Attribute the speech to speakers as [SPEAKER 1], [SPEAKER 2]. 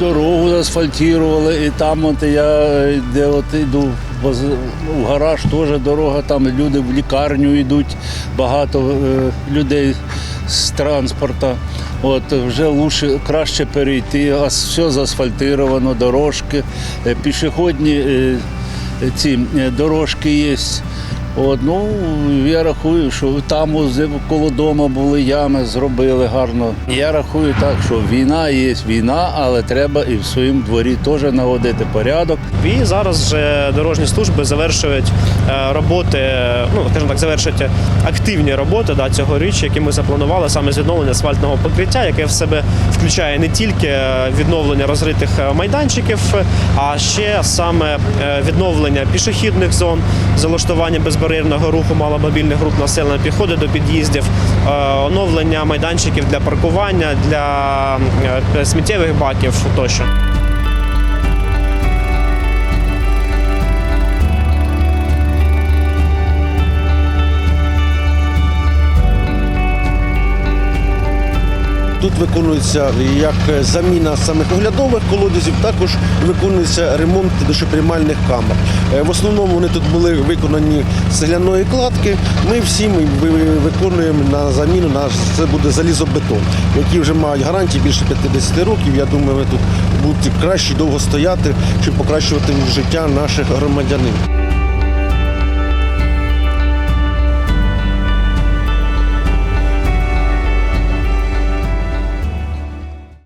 [SPEAKER 1] заасфальтували, і там от я де от йду в гараж теж дорога, там люди в лікарню йдуть, багато е, людей з транспорту. От вже лучше, краще перейти, а все заасфальтировано, дорожки, е, пішохідні е, ці дорожки є. От, ну, я рахую, що там коло дому були ями, зробили гарно. Я рахую так, що війна є війна, але треба і в своєму дворі теж наводити порядок.
[SPEAKER 2] І зараз вже дорожні служби завершують е, роботи, ну скажімо так, завершують активні роботи да, цьогоріч, які ми запланували саме з відновлення асфальтного покриття, яке в себе включає не тільки е, відновлення розритих е, майданчиків, а ще саме відновлення пішохідних зон, залаштування безбар'єрного руху маломобільних груп населення, підходи до під'їздів, е, оновлення майданчиків для паркування, для е, сміттєвих баків тощо.
[SPEAKER 3] Тут виконується як заміна самих оглядових колодязів, також виконується ремонт душоприймальних камер. Е, В основному вони тут були виконані з цегляної кладки. Ми всі ми виконуємо на заміну на це буде залізобетон, які вже мають гарантії більше 50 років. Я думаю, вони тут будуть краще довго стояти, щоб покращувати життя наших громадянин.